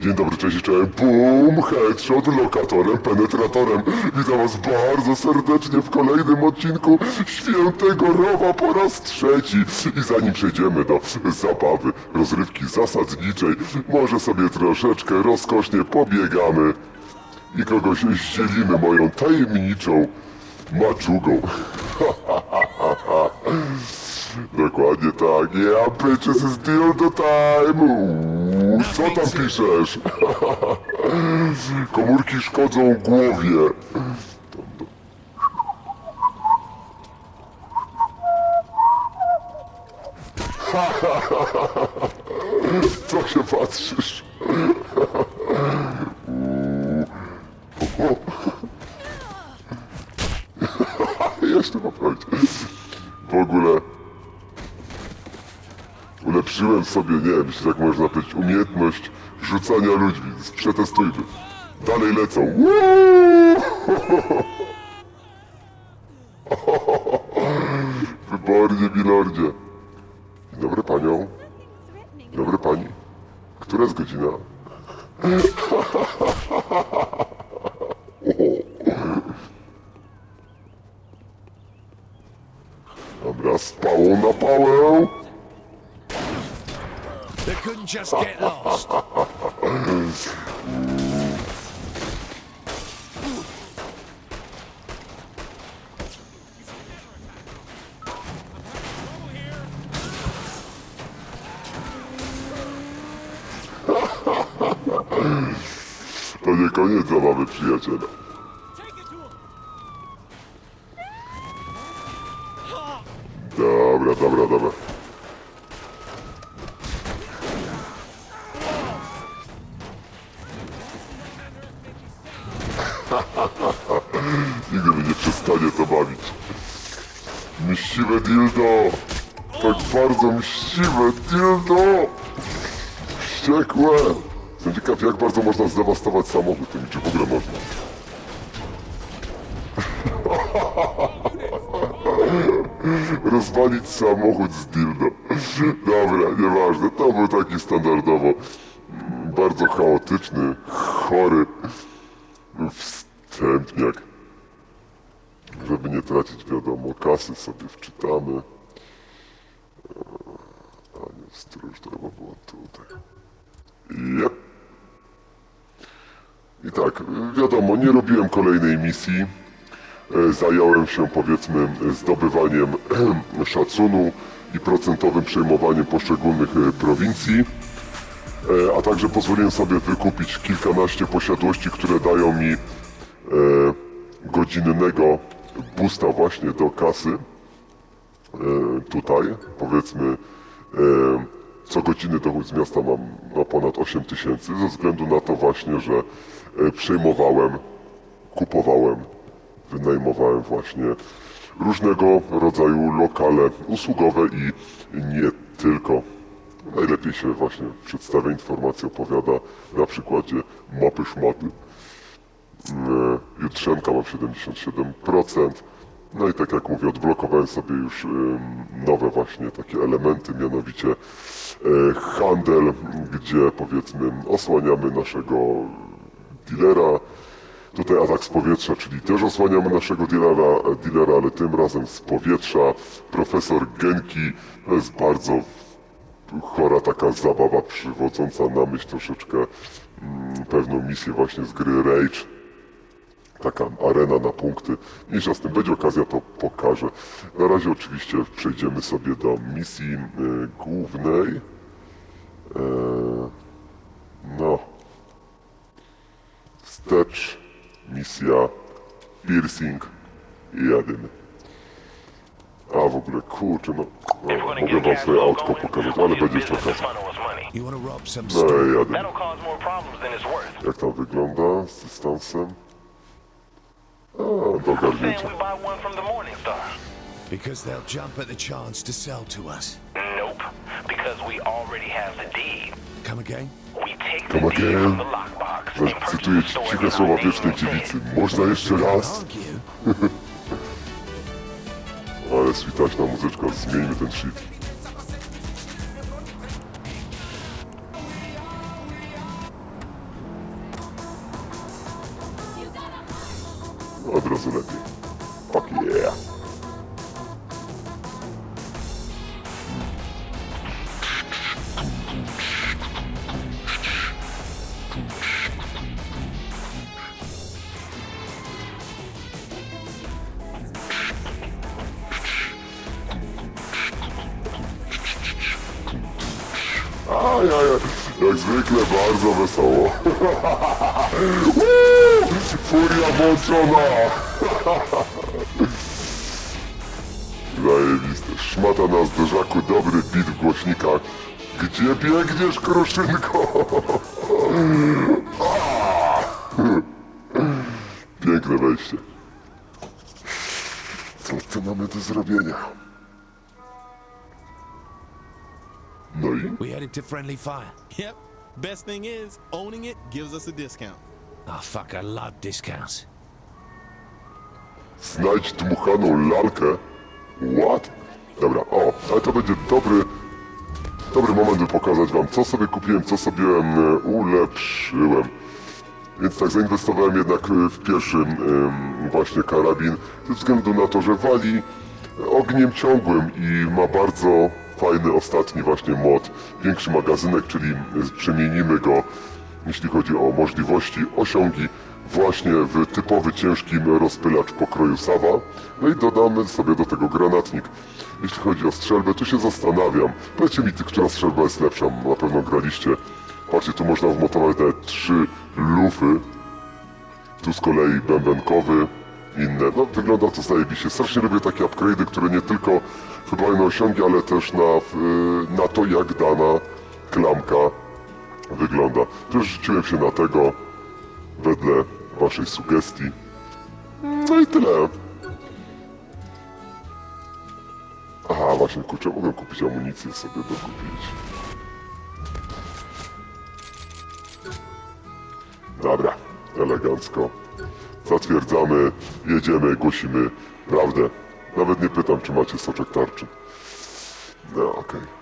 Dzień dobry, cześć cześć. Boom, headshot, lokatorem, penetratorem. Witam was bardzo serdecznie w kolejnym odcinku Świętego Rowa po raz trzeci. I zanim przejdziemy do zabawy, rozrywki zasadniczej, może sobie troszeczkę rozkosznie pobiegamy i kogoś zdzielimy moją tajemniczą maczugą. Dokładnie tak. Yeah, bitches still the time. Co tam piszesz? Komórki szkodzą głowie. Co się patrzysz? Uuu. Jeszcze poprawić. W ogóle ulepszyłem sobie, nie wiem, jeśli tak można powiedzieć, umiejętność rzucania ludźmi. Przetestujmy. Dalej lecą. Wybornie, milordzie. Dzień dobry panią. Dzień dobry pani. Która jest godzina? Dobra, z pałą na pałę. Just get lost. To nie koniec zabawy, przyjaciele. Dildo! Wściekłe! Jestem ciekaw, jak bardzo można zdewastować samochód tym, czy w ogóle można. Rozwalić samochód z dildo. Dobra, nieważne. To był taki standardowo bardzo chaotyczny, chory wstępniak. Żeby nie tracić, wiadomo, kasy sobie wczytamy. A nie, stróż to chyba było tutaj. Yep. I tak, wiadomo, nie robiłem kolejnej misji. E, Zająłem się powiedzmy zdobywaniem szacunu i procentowym przejmowaniem poszczególnych e, prowincji. E, A także pozwoliłem sobie wykupić kilkanaście posiadłości, które dają mi godzinnego boosta właśnie do kasy. Tutaj, powiedzmy, co godziny dochód z miasta mam na ponad 8 tysięcy, ze względu na to właśnie, że e, przejmowałem, kupowałem, wynajmowałem właśnie różnego rodzaju lokale usługowe i nie tylko. Najlepiej się właśnie przedstawia informacje, opowiada na przykładzie mapy szmaty. E, Jutrzenka mam 77%. No i tak jak mówię, odblokowałem sobie już nowe właśnie takie elementy, mianowicie e, handel, gdzie powiedzmy osłaniamy naszego dealera. Tutaj atak z powietrza, czyli też osłaniamy naszego dealera, dealera ale tym razem z powietrza. Profesor Genki to jest bardzo chora taka zabawa przywodząca na myśl troszeczkę mm, pewną misję właśnie z gry Rage. Taka arena na punkty. Mniejsza z tym będzie okazja, to pokażę. Na razie oczywiście przejdziemy sobie do misji y, głównej. E, no. Wstecz, misja, piercing i jadymy. A w ogóle kurczę, no, no mogę wam swoje autko pokazać, ale będzie jeszcze okazja. No i jadę. Jak tam wygląda z dystansem? A, do Saying ogarnięcia. we buy one from the Morningstar. Because they'll jump at the chance to sell to us. Nope, because we already have the deed. Come again? We take the Come deed again. from the lockbox and purchase Cytuję the ci store ciche in słowa wiecznej dziewicy. Można jeszcze raz? Ale switaśna muzyczka, zmieńmy ten shit. Fuck yeah. Aj, aj, aj. Jak zwykle bardzo wesoło. Furia włączona! Bit w głośnikach. Gdzie biegniesz, kruszynko? Piękne wejście. Co tu mamy do zrobienia? No i? We headed to friendly fire. Yep. Best thing is, owning it gives us a discount. Oh fuck, I love discounts. Znajdź dmuchaną lalkę. What? Dobra, o, ale to będzie dobry, dobry moment, by pokazać wam, co sobie kupiłem, co sobie em, ulepszyłem. Więc tak, zainwestowałem jednak e, w pierwszy właśnie karabin, ze względu na to, że wali ogniem ciągłym i ma bardzo fajny ostatni właśnie mod, większy magazynek, czyli przemienimy go, jeśli chodzi o możliwości, osiągi, właśnie w typowy ciężkim rozpylacz pokroju Sawa. No i dodamy sobie do tego granatnik. Jeśli chodzi o strzelbę, tu się zastanawiam. Powiedzcie mi, która strzelba jest lepsza, na pewno graliście. Patrzcie, tu można wmontować nawet trzy lufy. Tu z kolei bębenkowy, inne. No wygląda to zajebiście. Strasznie lubię takie upgrade'y, które nie tylko wpływają na osiągi, ale też na, na to, jak dana klamka wygląda. Też rzuciłem się na tego wedle waszej sugestii. No i tyle. Aha, właśnie, kurczę, mogę kupić amunicję sobie dokupić. Dobra, elegancko. Zatwierdzamy, jedziemy, głosimy prawdę. Nawet nie pytam, czy macie soczek tarczy. No, okej.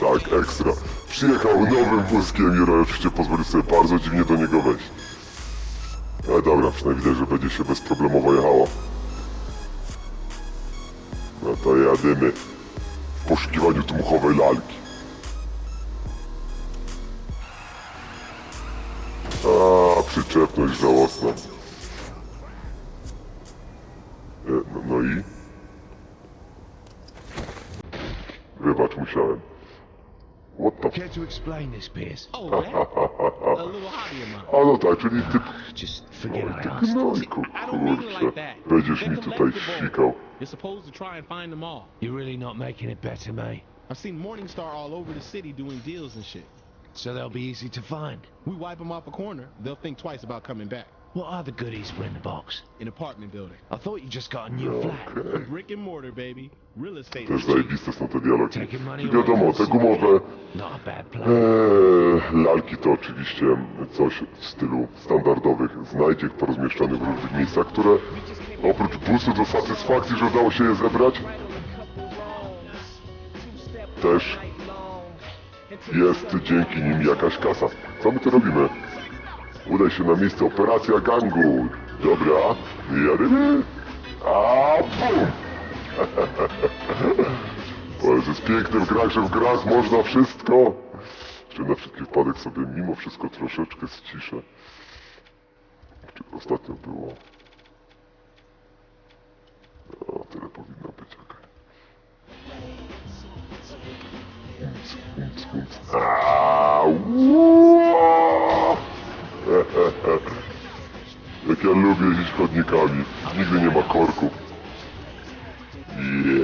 Tak, ekstra. Przyjechał nowym wózkiem i oczywiście pozwolił sobie bardzo dziwnie do niego wejść. Ale dobra, przynajmniej widać, że będzie się bezproblemowo jechało. No to jadymy w poszukiwaniu dmuchowej lalki. A, przyczepność żałosna. What the f... Care to explain this, Pierce? Oh, that? a little hobby of mine. A no tak, czyli ty... Just forget Oj, I ty asked. gnojku, I don't mean it like that. Będziesz They're mi tutaj collectibles. sikał. You're supposed to try and find them all. You're really not making it better, mate. I've seen Morningstar all over the city doing deals and shit. So they'll be easy to find. We wipe them off a corner, they'll think twice about coming back. What other goodies were in the box? An apartment building. I thought you just got a new flat. Brick and mortar, baby. Real estate. Też zajebiste są te dialogi. I wiadomo, te gumowe Not a bad plan. Eee, lalki to oczywiście coś w stylu standardowych znajdziek porozmieszczanych w różnych miejscach, które oprócz boostu do satysfakcji, że udało się je zebrać, też jest dzięki nim jakaś kasa. Co my tu robimy? Udaj się na miejsce operacja gangu. Dobra, jadymy. A bum! Bo jest piękny w grach, że w grach można wszystko. Jeszcze na wszelki wypadek sobie mimo wszystko troszeczkę ściszę. Czy ostatnio było? O, tyle powinno być, okej. Umc. Lubię jeździć chodnikami. Nigdy nie ma korków.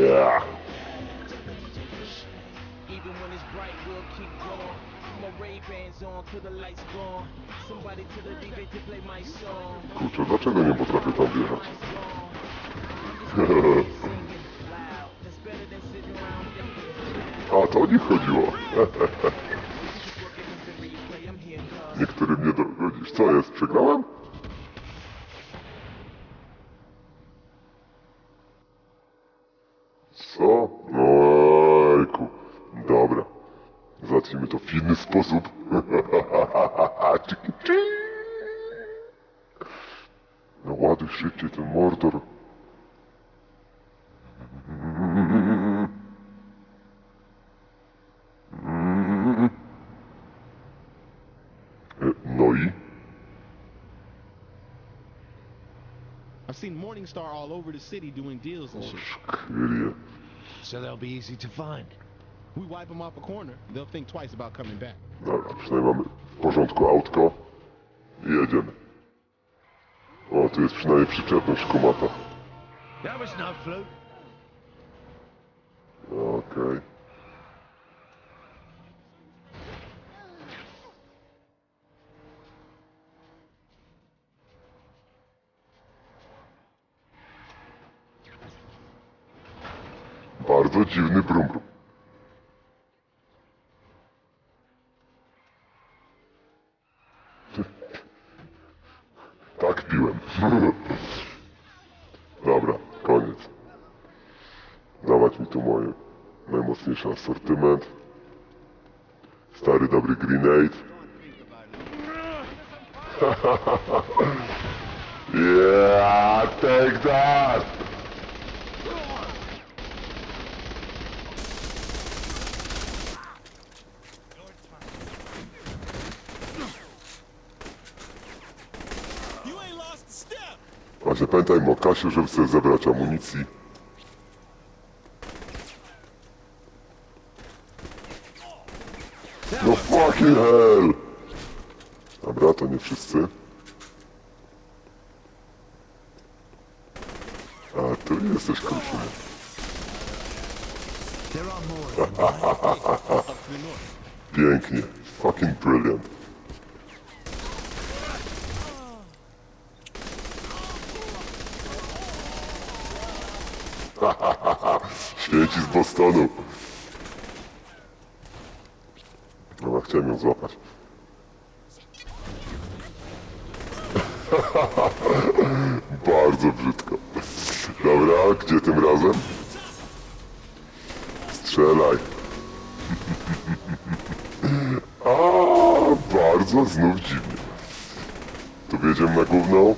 Yeah. Kurczę, dlaczego nie potrafię tam wjechać? A, to o nich chodziło. Niektórym nie dogodzisz. Co jest? Przegrałem? Sposób. No ładuj szybciej ten mordor. No i? I've seen Morningstar all over the city doing deals and shit. So they'll be easy to find. We wipe them off a corner, they'll think twice about coming back. Dobra, przynajmniej mamy w porządku autko i jedziemy. O, tu jest przynajmniej przyczepność kumata. That was no fluke. Okej. Bardzo dziwny brum brum. Tak piłem. Dobra, koniec. Dawać mi tu moje najmocniejszy asortyment. Stary dobry grenade. yeah, take that! A! Właśnie pamiętaj Mokasiu, żeby sobie zebrać amunicji. Hell! Dobra, to nie wszyscy. A, tu jesteś north. Pięknie. Fucking brilliant. Święci z Bostonu. Dobra, chciałem ją złapać. Bardzo brzydko. Dobra, gdzie tym razem? Strzelaj. A, bardzo znów dziwnie. Tu wjedziemy na główną.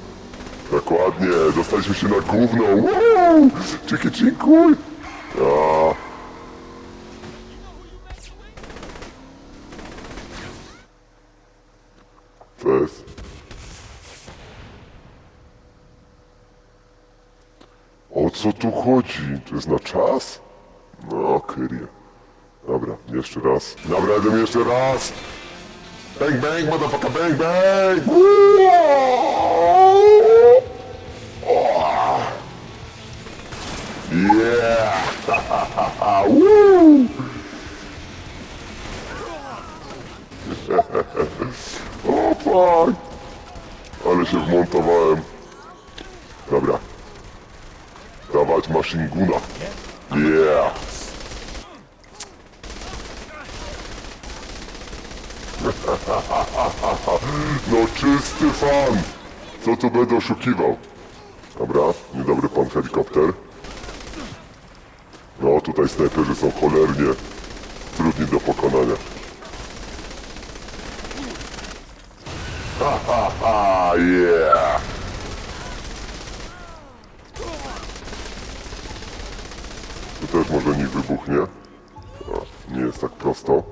Dokładnie, dostaliśmy się na główną. Wow! Dzięki, dziękuj. Chodzi? To jest na czas? No, kyrie. Dobra, jeszcze raz. Dobra, jedziemy jeszcze raz. Bang, bang, motherfucker, bang, bang! Yeah! Woo! o fuck! Ale się wmontowałem. Dobra. Dawać machine guna. Yeah! No czysty fan! Co tu będę oszukiwał? Dobra, niedobry pan helikopter. No tutaj snajperzy są cholernie trudni do pokonania. Ha ha ha, yeah! Nie wybuchnie. O, nie jest tak prosto.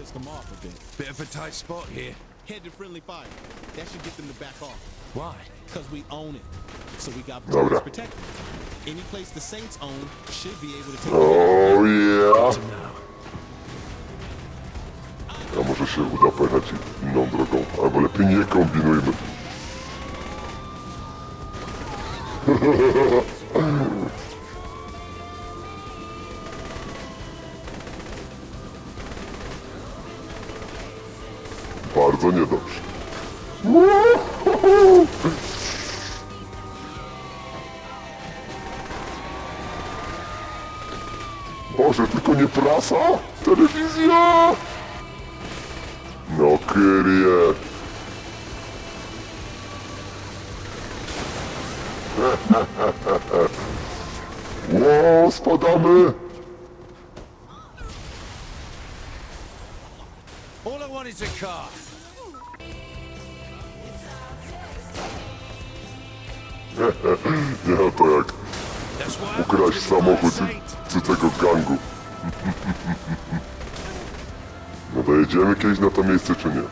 A bit. Of a tight spot here. Head to friendly fire. That should get them to back off. Why? Because we own it. So we got Dobra. brothers protected. Any place the Saints own should be able to take Oh yeah! A może się uda pojechać inną drogą, albo lepiej nie kombinujmy. Bardzo niedobrze. Boże, tylko nie prasa! Telewizja! No kyrie. Spadamy! All I want is a car. Nie, to jak ukraść samochód cudzego gangu. No dojedziemy kiedyś na to miejsce, czy nie?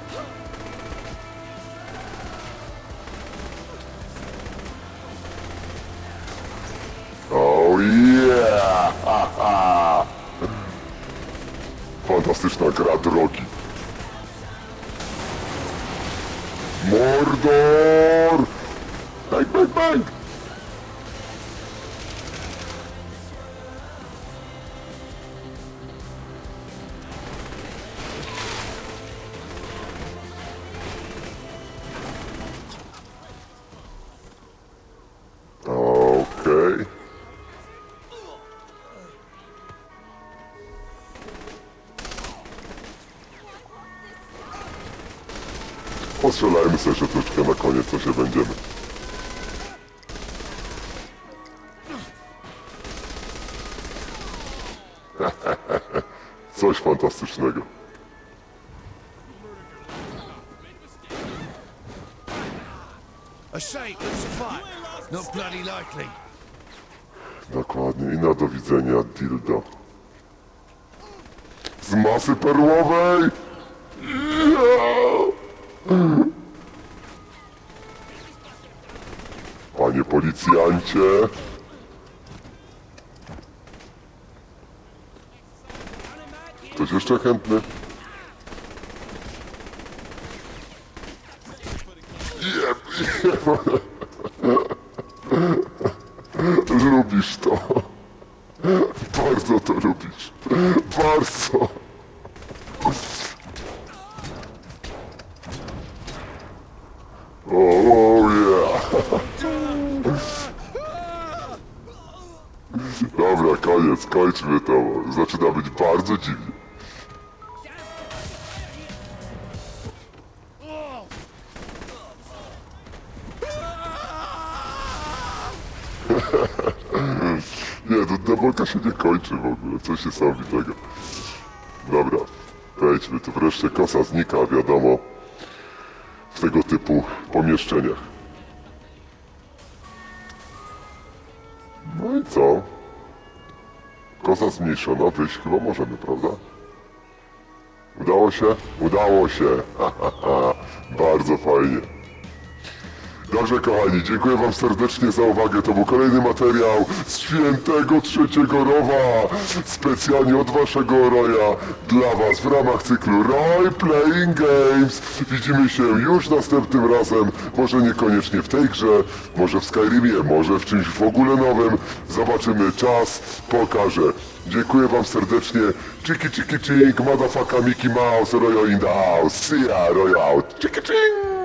Fantastyczna gra drogi. Mordor! Bang, bang, bang! Będziemy. Coś fantastycznego. Dokładnie. I na do widzenia, dildo. Z masy perłowej! Ja! Panie policjancie! Ktoś jeszcze chętny? Jeb, jeb. Nie, to demoka się nie kończy w ogóle, coś niesamowitego. Dobra, wejdźmy, tu wreszcie kosa znika, wiadomo, w tego typu pomieszczeniach. No i co? Kosa zmniejszona, wyjść chyba możemy, prawda? Udało się? Udało się! Ha, ha, ha. Bardzo fajnie. Dobrze kochani, dziękuję wam serdecznie za uwagę. To był kolejny materiał z świętego trzeciego rowa. Specjalnie od waszego roja dla was w ramach cyklu Roy Playing Games. Widzimy się już następnym razem. Może niekoniecznie w tej grze, może w Skyrimie, może w czymś w ogóle nowym. Zobaczymy, czas pokaże. Dziękuję wam serdecznie. Chiki chiki ching, motherfucker Mickey Mouse, Royo in the house. See ya. Chiki ching.